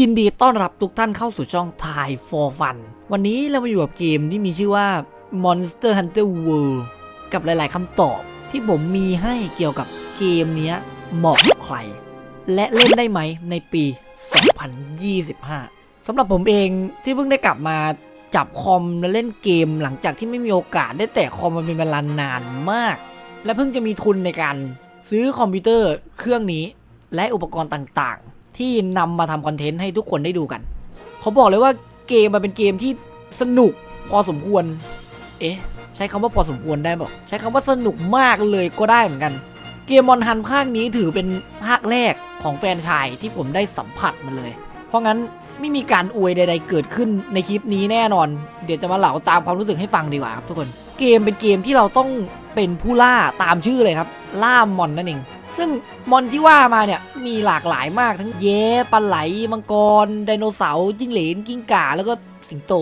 ยินดีต้อนรับทุกท่านเข้าสู่ช่อง Thai for Fun วันนี้เรามาอยู่กับเกมที่มีชื่อว่า Monster Hunter World กับหลาย ๆคำตอบที่ผมมีให้เกี่ยวกับเกมนี้เหมาะกับใคร และเล่นได้ไหมในปี 2025 สำหรับผมเองที่เพิ่งได้กลับมาจับคอมและเล่นเกมหลังจากที่ไม่มีโอกาสได้แตะคอมมันเป็นเวลานานมาก และเพิ่งจะมีทุนในการซื้อคอมพิวเตอร์เครื่องนี้และอุปกรณ์ต่างๆ ที่นำมาทำคอนเทนต์ให้ทุกคนได้ดูกันเขาบอกเลยว่าเกมมันเป็นเกมที่สนุกพอสมควร เอ๊ะ ใช้คำว่าพอสมควรได้บอกใช้คำว่าสนุกมากเลยก็ได้เหมือนกัน เกมมอนฮันภาคนี้ถือเป็นภาคแรกของแฟนชายที่ผมได้สัมผัสมันเลย เพราะงั้นไม่มีการอวยใด ๆ เกิดขึ้นในคลิปนี้แน่นอน เดี๋ยวจะมาเล่าตามความรู้สึกให้ฟังดีกว่าครับทุกคน เกมเป็นเกมที่เราต้องเป็นผู้ล่าตามชื่อเลยครับ ล่ามอนนั่นเอง ซึ่ง มอนที่ว่ามาเนี่ยมีหลากหลายมากทั้งแย้ปลาไหลมังกร ไดโนเสาร์จิ้งเหลนกิ้งก่าแล้วก็สิงโต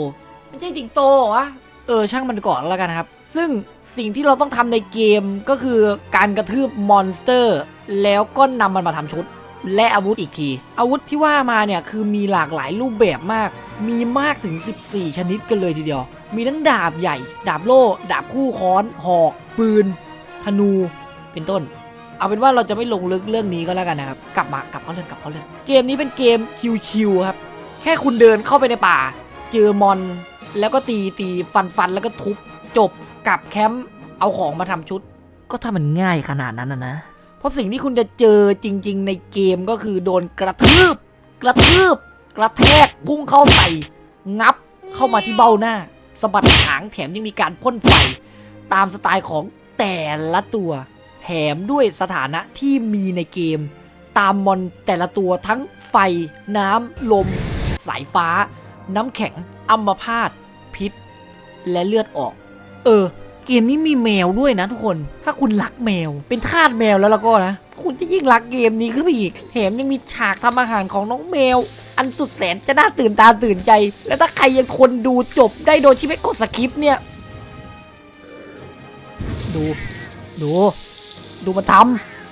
ไม่ใช่สิงโตเหรอวะเออช่างมันก่อนแล้วกันนะครับ ซึ่งสิ่งที่เราต้องทำในเกมก็คือการกระทืบมอนสเตอร์ แล้วก็นำมันมาทำชุด และอาวุธอีกที อาวุธที่ว่ามาเนี่ยคือมีหลากหลายรูปแบบมาก มีมากถึง 14 ชนิดกันเลยทีเดียว มีทั้งดาบใหญ่ ดาบโล่ ดาบคู่ค้อน หอก ปืน ธนู เป็นต้น เอาเป็นว่าเราจะไม่ลงลึกเรื่องนี้ก็แล้วกันนะครับ กลับมากลับเข้าเรื่องกลับเข้าเรื่อง เกมนี้เป็นเกมชิวๆครับ แค่คุณเดินเข้าไปในป่า เจอมอน แล้วก็ตีตีฟันฟันแล้วก็ทุบจบกลับแคมป์เอาของมาทำชุด ก็ถ้ามันง่ายขนาดนั้นนะนะ เพราะสิ่งที่คุณจะเจอจริง ๆ ในเกมก็คือโดนกระทืบ กระทืบ กระแทกพุ่งเข้าใส่งับเข้ามาที่เบ้าหน้าสะบัดหางแถมยังมีการพ่นไฟ ตามสไตล์ของแต่ละตัว แถมด้วยสถานะที่มีในเกม ตามมอนแต่ละตัวทั้งไฟ น้ำ ลม สายฟ้า น้ำแข็งอัมพาตพิษ และเลือดออก เออ เกมนี้มีแมวด้วยนะทุกคน ถ้าคุณรักแมว เป็นทาสแมวแล้วแล้วก็นะ คุณจะยิ่งรักเกมนี้ขึ้นไปอีก แถมยังมีฉากทำอาหารของน้องแมว อันสุดแสนจะน่าตื่นตาตื่นใจ และถ้าใครยังคนดูจบได้โดยที่ไม่กดสคริปต์เนี่ย ดู ดู ดูมาท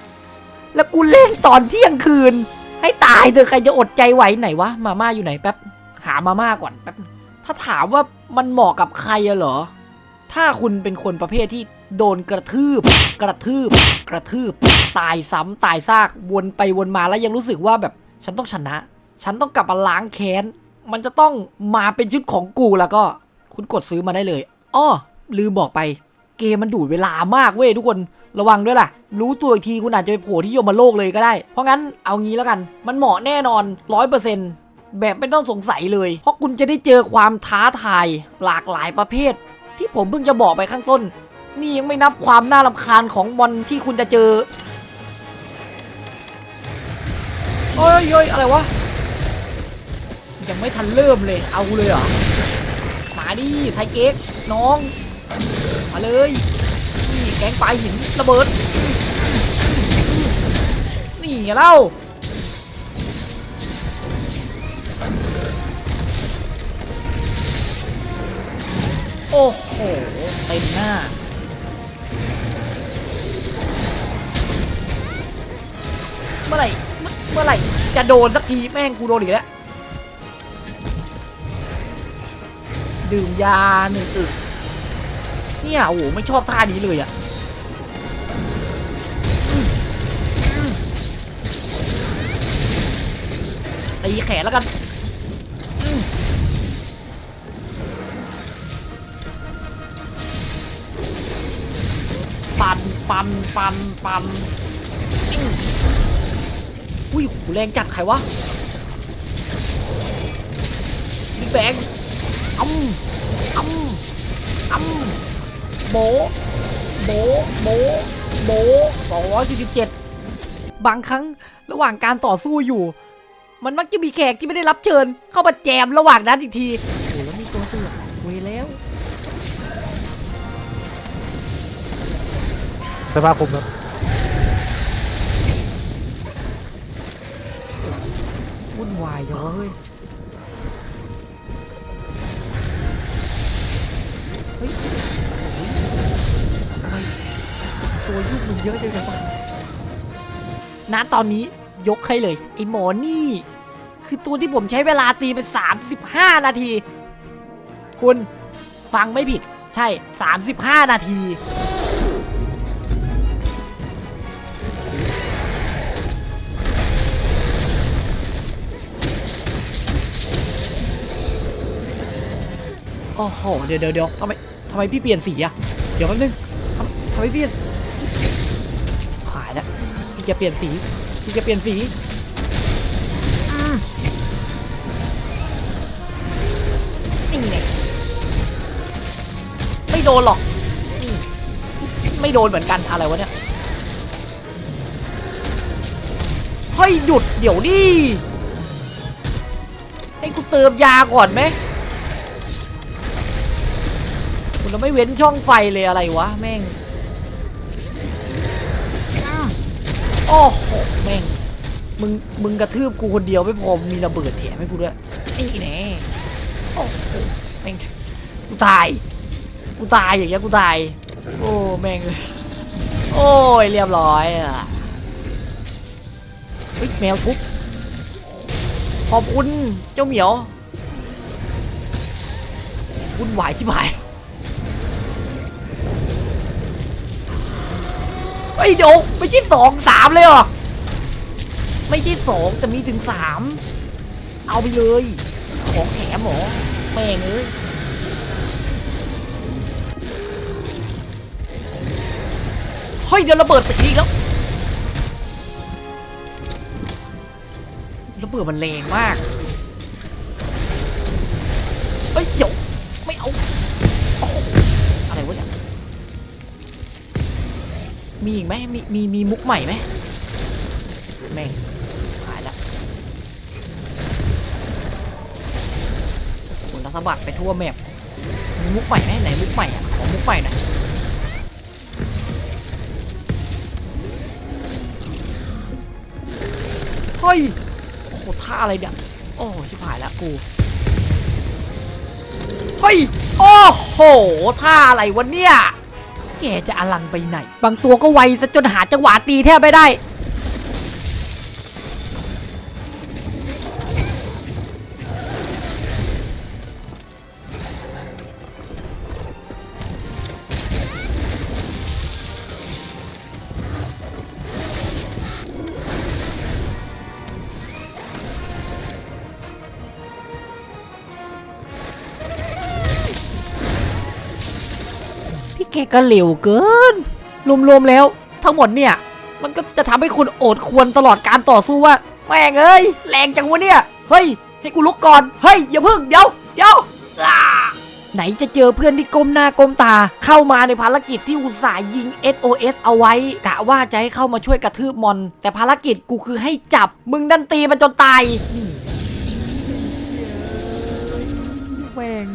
ำแล้วกูเล่นตอนเที่ยงคืน ให้ตายเถอะใครจะอดใจไหวไหนวะมาม่าอยู่ไหนแป๊บหามาม่าก่อนแป๊บถ้าถามว่ามันเหมาะกับใครอะเหรอ ถ้าคุณเป็นคนประเภทที่โดนกระทืบ กระทืบ กระทืบ ตายซ้ำตายซากวนไปวนมาแล้วยังรู้สึกว่าแบบฉันต้องชนะ ฉันต้องกลับมาล้างแค้น มันจะต้องมาเป็นชุดของกูแล้วก็ คุณกดซื้อมาได้เลยอ้อลืมบอกไป เกมมันดูดเวลามากเว้ยทุกคนระวังด้วยล่ะ รู้ตัวอีกทีคุณอาจจะไปโผล่ที่ยมโลกเลยก็ได้ เพราะงั้นเอางี้แล้วกัน มันเหมาะแน่นอนร้อยเปอร์เซ็นต์แบบไม่ต้องสงสัยเลย เพราะคุณจะได้เจอความท้าทาย หลากหลายประเภท ที่ผมเพิ่งจะบอกไปข้างต้น นี่ยังไม่นับความน่ารำคาญของมอนที่คุณจะเจอเอ้ยเอ้ยอะไรวะ ยังไม่ทันเริ่มเลย เอาเลยเหรอ มาดิไทเก๊กน้อง มาเลยนี่แกงปลายหินระเบิด นี่ไงเล่าโอ้โหเต็มหน้า เมื่อไหร่เมื่อไหร่จะโดนสักทีแม่งกูโดนอีกแล้ว ดื่มยาหนึ่งอึก เนี่ยโอ้โหไม่ชอบท่านี้เลยอะตีแขนแล้วกันปันปันปันปันอุ้ยโหแรงจัดใครวะบิ๊กแบงอ้ำอ้ำอ้ำ โบะโบะโบะโบสองร้อยสี่สิบเจ็ดบางครั้งระหว่างการต่อสู้อยู่ มันมักจะมีแขกที่ไม่ได้รับเชิญ เข้ามาแจมระหว่างนั้นอีกทีโอ้แล้วมีตัวเสือกเวแล้วสภาพคุมครับวุ่นวายจังวะเฮ้ย เยอะจังเลยณตอนนี้ยกให้เลยไอ้หมอนี่ คือตัวที่ผมใช้เวลาตีไป35 นาที คุณฟังไม่ผิด ใช่ 35 นาที โอ้โหเดี๋ยวเดี๋ยวเดี๋ยวทำไมทำไมพี่เปลี่ยนสีอะเดี๋ยวแป๊บนึงทำทำไมเปลี่ยน พี่จะเปลี่ยนสี พี่จะเปลี่ยนสีนี่ไงไม่โดนหรอก นี่ ไม่โดนเหมือนกันอะไรวะเนี่ย เฮ้ยหยุดเดี๋ยวดิให้กูเติมยาก่อนไหมคุณเราไม่เว้นช่องไฟเลยอะไรวะ แม่ง โอ้โหแม่งมึงมึงกระทืบกูคนเดียวไม่พอมีระเบิดแถมให้กูด้วยไอ้แน่โอ้โหแม่งกูตายกูตายอย่างเงี้ยกูตายโอ้แม่งโอ้ยเรียบร้อยอะเฮ้ยแมวชุบขอบคุณเจ้าเหมียววุ่นวายที่ผาย เฮ้ยเดี๋ยวไม่ใช่สองสามเลยเหรอ ไม่ใช่สองแต่มีถึงสามเอาไปเลย ของแถมหรอแม่งเอ้ยเฮ้ยเดี๋ยวระเบิดสีอีกแล้วระเบิดมันแรงมากเฮ้ยเดี๋ยว มีอีกไหมมีมีมีมุกใหม่ไหมแม่งหายละโอ้โหแล้วสะบัดไปทั่วแมปมีมุกใหม่ไหมไหนมุกใหม่อะขอมุกใหม่หน่อยเฮ้ยโอ้โหท่าอะไรเนี่ยโอ้ชิบหายแล้วกูเฮ้ยโอ้โหท่าอะไรวะเนี่ย แกจะอลังไปไหน บางตัวก็ไวซะจนหาจังหวะตีแทบไม่ได้ แกก็เร็วเกิน รวมๆแล้ว ทั้งหมดเนี่ย มันก็จะทำให้คุณโอดควรตลอดการต่อสู้ว่าแม่งเอ้ยแรงจังวะเนี่ย เฮ้ย ให้กูลุกก่อน เฮ้ย อย่าพึ่งเดี๋ยวเดี๋ยวอ่าไหนจะเจอเพื่อนที่ก้มหน้าก้มตา เข้ามาในภารกิจที่อุตส่าห์ยิง SOS เอาไว้ กะว่าจะให้เข้ามาช่วยกระทืบมอน แต่ภารกิจกูคือให้จับ มึงดันตีมันจนตายนี่แม่ง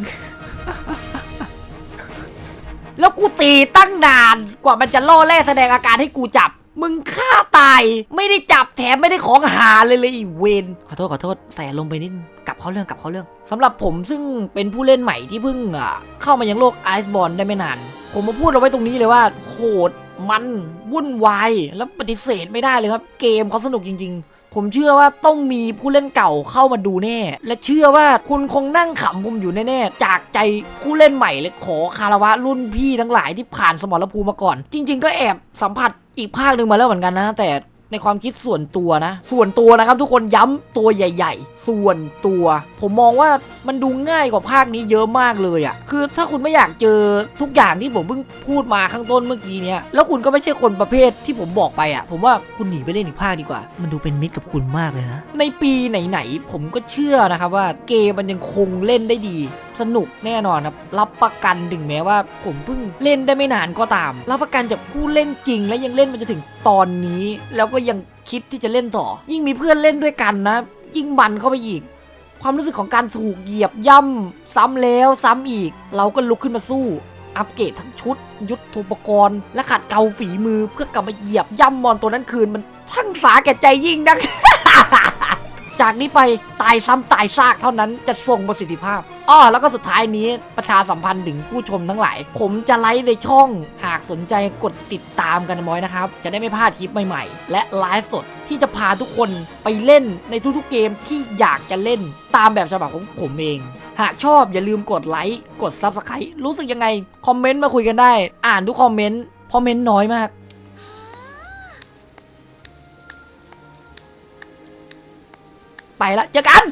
แล้วกู ตีตั้งนานกว่ามันจะล่อแร่แสดงอาการให้กูจับ มึงฆ่าตาย ไม่ได้จับแถมไม่ได้ของหาเลยเลยอีเวนขอโทษขอโทษใส่ลงไปนิดนึงกลับเข้าเรื่องกลับเข้าเรื่องสำหรับผมซึ่งเป็นผู้เล่นใหม่ที่เพิ่งอะเข้ามายังโลกไอซ์บอลได้ไม่นาน ผมมาพูดเอาไว้ตรงนี้เลยว่าโหดมันวุ่นวายแล้วปฏิเสธไม่ได้เลยครับ เกมเขาสนุกจริง ๆ ผมเชื่อว่าต้องมีผู้เล่นเก่าเข้ามาดูแน่ และเชื่อว่าคุณคงนั่งขำผมอยู่แน่ๆ จากใจผู้เล่นใหม่เลยขอคารวะรุ่นพี่ทั้งหลายที่ผ่านสมรภูมิมาก่อน จริง ๆ ก็แอบสัมผัสอีกภาคหนึ่งมาแล้วเหมือนกันนะ แต่ ในความคิดส่วนตัวนะ ส่วนตัวนะครับทุกคนย้ำตัวใหญ่ ๆ ส่วนตัว ผมมองว่ามันดูง่ายกว่าภาคนี้เยอะมากเลยอะ่ะ คือถ้าคุณไม่อยากเจอทุกอย่างที่ผมเพิ่งพูดมาข้างต้นเมื่อกี้เนี้ยแล้วคุณก็ไม่ใช่คนประเภทที่ผมบอกไปอะ่ะ ผมว่าคุณหนีไปเล่นอีกภาคดีกว่า มันดูเป็นมิตรกับคุณมากเลยนะ ในปีไหนๆผมก็เชื่อนะครับว่าเกมมันยังคงเล่นได้ดี สนุกแน่นอนครับรับประกันถึงแม้ว่าผมเพิ่งเล่นได้ไม่นานก็ตาม รับประกันจากผู้เล่นจริง และยังเล่นมาจนถึงตอนนี้ แล้วก็ยังคิดที่จะเล่นต่อ ยิ่งมีเพื่อนเล่นด้วยกันนะ ยิ่งมันเข้าไปอีก ความรู้สึกของการถูกเหยียบย่ำซ้ำแล้วซ้ำอีก เราก็ลุกขึ้นมาสู้ อัปเกรดทั้งชุด ยุทธโปกรณ์และขัดเกาฝีมือเพื่อกลับมาเหยียบย่ำมอนตัวนั้นคืนมันช่างสาแก่ใจยิ่งนักจากนี้ไปตายซ้ำตายซากเท่านั้นจะทรงประสิทธิภาพ อ้อแล้วก็สุดท้ายนี้ประชาสัมพันธ์ถึงผู้ชมทั้งหลาย ผมจะไลฟ์ในช่องหากสนใจกดติดตามกันไว้นะครับ จะได้ไม่พลาดคลิปใหม่ๆ และไลฟ์สดที่จะพาทุกคนไปเล่นในทุกๆเกมที่อยากจะเล่นตามแบบฉบับของผมเอง หากชอบอย่าลืมกดไลค์กด Subscribe รู้สึกยังไง คอมเมนต์มาคุยกันได้ อ่านทุกคอมเมนต์เพราะเมนต์น้อยมากไปละเจอกัน